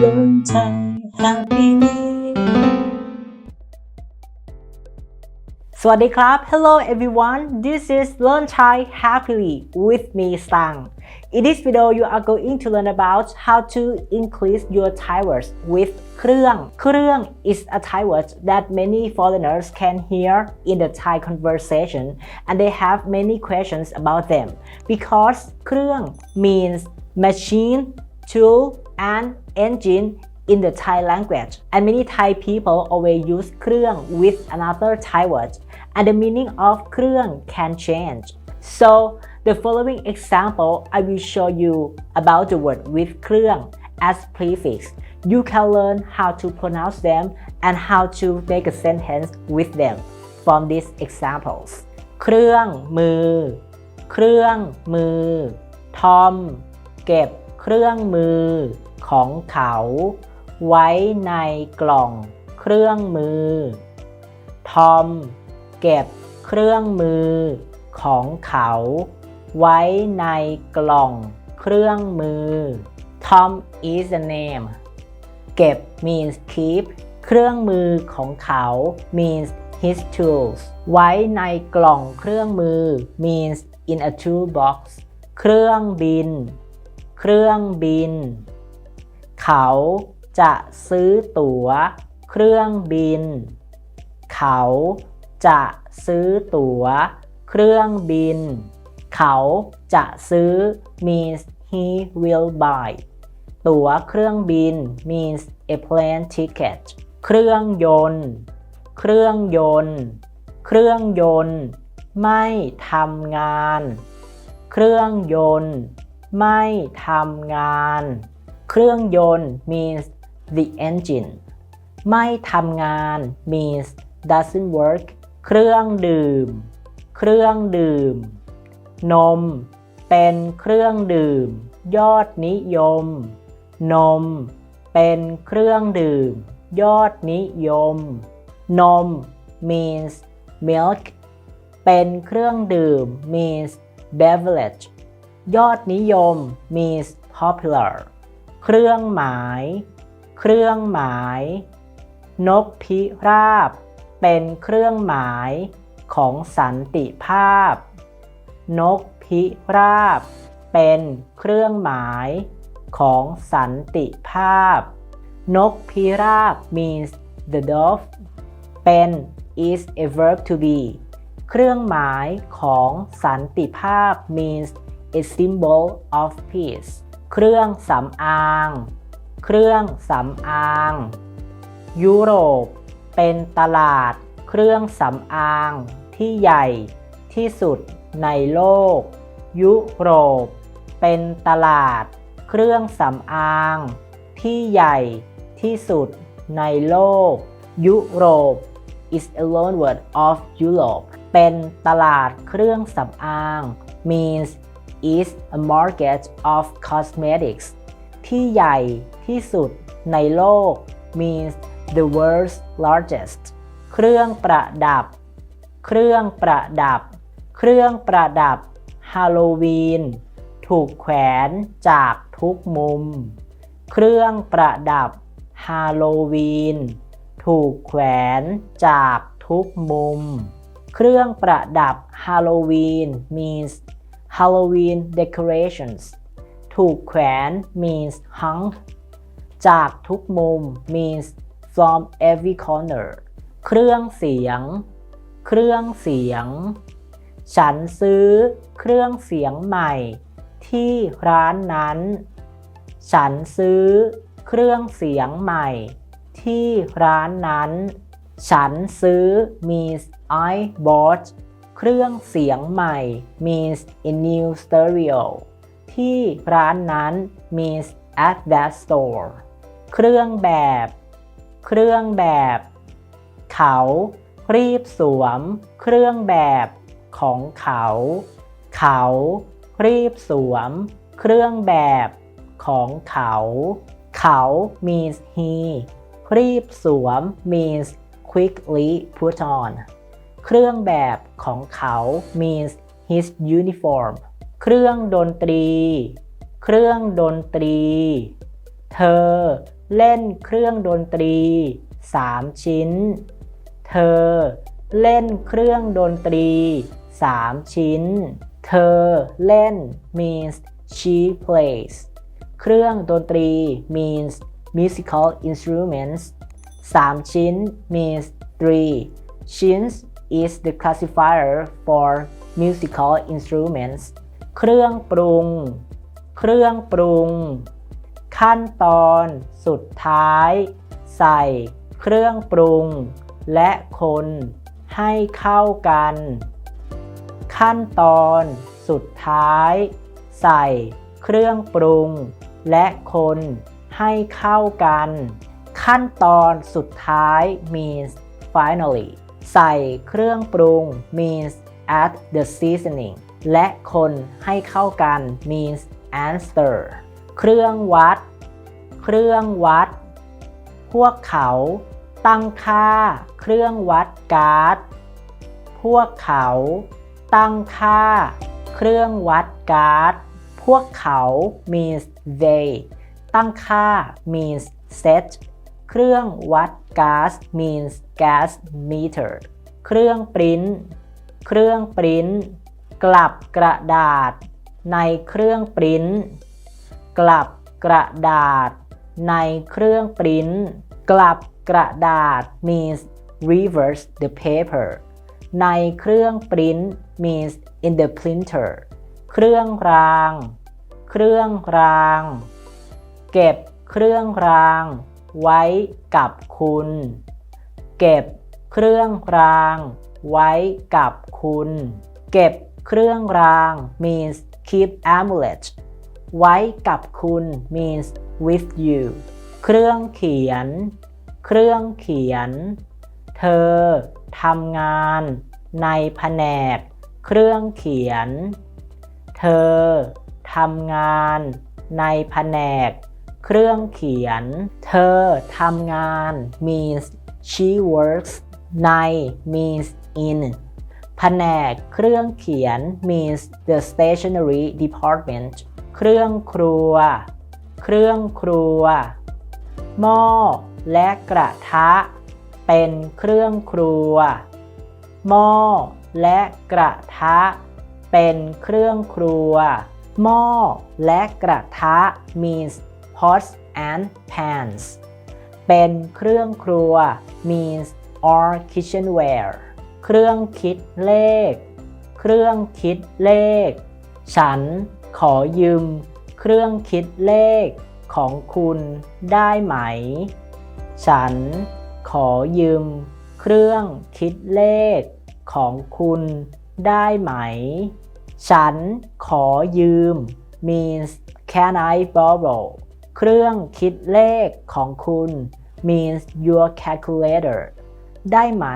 Learn Thai happily สวัสดีครับ Hello everyone this is Learn Thai happily with me Sang In this video you are going to learn about how to increase your Thai words with เครื่อง เครื่อง is a Thai word that many foreigners can hear in the Thai conversation and they have many questions about them because เครื่อง means machine tool and engine in the Thai language and many Thai people always use เครื่อง with another Thai word and the meaning of เครื่อง can change so the following example I will show you about the word with เครื่อง as prefix you can learn how to pronounce them and how to make a sentence with them from these examples เครื่องมือ เครื่องมือ ทอม เก็บเครื่องมือ ของเขาไว้ในกล่องเครื่องมือ ทอมเก็บเครื่องมือของเขาไว้ในกล่องเครื่องมือ Tom is a name เก็บ means keep เครื่องมือของเขา means his tools ไว้ในกล่องเครื่องมือ means in a toolbox เครื่องบิน เครื่องบิน เขาจะซื้อตั๋วเครื่องบิน เขาจะซื้อตั๋วเครื่องบิน เขาจะซื้อ means he will buy ตั๋วเครื่องบิน means a plane ticket เครื่องยนต์ เครื่องยนต์ เครื่องยนต์ ไม่ทำงาน เครื่องยนต์ ไม่ทำงาน เครื่องยนต์ means the engine ไม่ทำงาน means doesn't work เครื่องดื่ม เครื่องดื่ม นม เป็นเครื่องดื่ม ยอดนิยม นม เป็นเครื่องดื่ม ยอดนิยม นม means milk เป็นเครื่องดื่ม means beverage ยอดนิยม means popular เครื่องหมาย เครื่องหมาย นกพิราบ เป็นเครื่องหมายของสันติภาพ นกพิราบ เป็นเครื่องหมายของสันติภาพ นกพิราบ means the dove เป็น is a verb to be เครื่องหมายของสันติภาพ means a symbol of peace เครื่องสำอาง เครื่องสำอาง ยุโรป เป็นตลาด เครื่องสำอาง ที่ใหญ่ที่สุดในโลก ยุโรป เป็นตลาด เครื่องสำอาง ที่ใหญ่ที่สุดในโลก ยุโรป is a loan word of Europe เป็นตลาดเครื่องสำอาง means is a market of cosmetics ที่ใหญ่ที่สุดในโลก means the world's largest เครื่องประดับ เครื่องประดับ เครื่องประดับฮาโลวีนถูกแขวนจากทุกมุม เครื่องประดับฮาโลวีนถูกแขวนจากทุกมุม เครื่องประดับฮาโลวีน means Halloween decorations ถูกแขวน means hung จากทุกมุม means from every corner เครื่องเสียง เครื่องเสียง ฉันซื้อเครื่องเสียงใหม่ ที่ร้านนั้น ฉันซื้อเครื่องเสียงใหม่ ที่ร้านนั้น ฉันซื้อ means I bought เครื่องเสียงใหม่ means a new stereo ที่ร้านนั้น means at that store เครื่องแบบ เครื่องแบบ เขา รีบสวม เครื่องแบบของเขา เขา รีบสวม เครื่องแบบของเขา เขา means he รีบสวม means quickly put on เครื่องแบบของเขา means his uniform เครื่องดนตรี เครื่องดนตรี เธอเล่นเครื่องดนตรี 3 ชิ้น เธอเล่นเครื่องดนตรี 3 ชิ้น เธอเล่น means she plays เครื่องดนตรี means musical instruments 3 ชิ้น means 3 ชิ้น is the classifier for musical instruments เครื่องปรุง เครื่องปรุง ขั้นตอนสุดท้าย ใส่ เครื่องปรุง และคน ให้เข้ากัน ขั้นตอนสุดท้าย ใส่ เครื่องปรุง และคน ให้เข้ากัน ขั้นตอนสุดท้าย means finally ใส่เครื่องปรุง means add the seasoning และคนให้เข้ากัน means answer เครื่องวัด เครื่องวัด พวกเขา ตั้งค่า เครื่องวัดก๊าซพวกเขา ตั้งค่า เครื่องวัดก๊าซพวกเขา means they ตั้งค่า means set เครื่องวัดก๊าซ means gas meter เครื่องปริ้น เครื่องปริ้น กลับกระดาษ ในเครื่องปริ้น กลับกระดาษ ในเครื่องปริ้น กลับกระดาษ means reverse the paper ในเครื่องปริ้น means in the printer เครื่องราง เครื่องราง เก็บเครื่องราง ไว้กับคุณ เก็บเครื่องราง ไว้กับคุณ เก็บเครื่องราง means keep amulet ไว้กับคุณ means with you เครื่องเขียน เครื่องเขียน เธอทำงาน ในแผนก เครื่องเขียน เธอทำงาน ในแผนก เครื่องเขียน เธอทำงาน means she works ใน means in แผนกเครื่องเขียน means the stationery department เครื่องครัว เครื่องครัว หม้อและกระทะ เป็นเครื่องครัว หม้อและกระทะ เป็นเครื่องครัว หม้อและกระทะ means pots and pans เป็นเครื่องครัว means or kitchenware เครื่องคิดเลข เครื่องคิดเลข ฉันขอยืม เครื่องคิดเลขของคุณได้ไหม ฉันขอยืม เครื่องคิดเลขของคุณได้ไหม ฉันขอยืม means can I borrow เครื่องคิดเลขของคุณ means your calculator ได้ไหม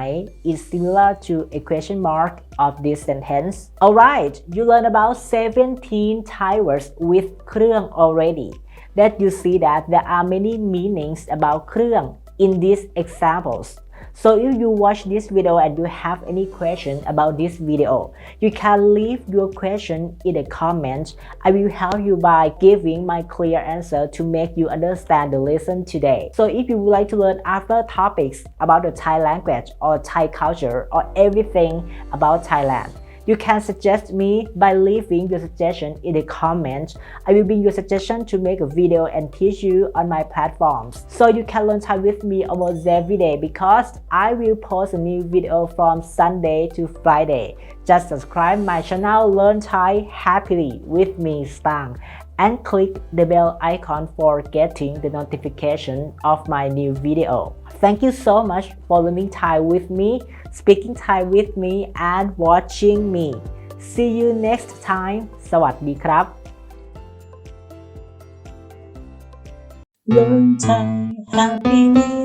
is similar to a question mark of this sentence. Alright, you learn about 17 Thai words with เครื่อง already. That you see that there are many meanings about เครื่อง in these examples. So if you watch this video and you have any question about this video, you can leave your question in the comments. I will help you by giving my clear answer to make you understand the lesson today. So if you would like to learn other topics about the Thai language or Thai culture or everything about Thailand, you can suggest me by leaving your suggestion in the comment. I will bring your suggestion to make a video and teach you on my platforms. So you can learn Thai with me almost every day because I will post a new video from Sunday to Friday. Just subscribe my channel Learn Thai Happily with me Stang and click the bell icon for getting the notification of my new video. Thank you so much for learning Thai with me, speaking Thai with me and watching me. See you next time สวัสดีครับ Learn Thai happily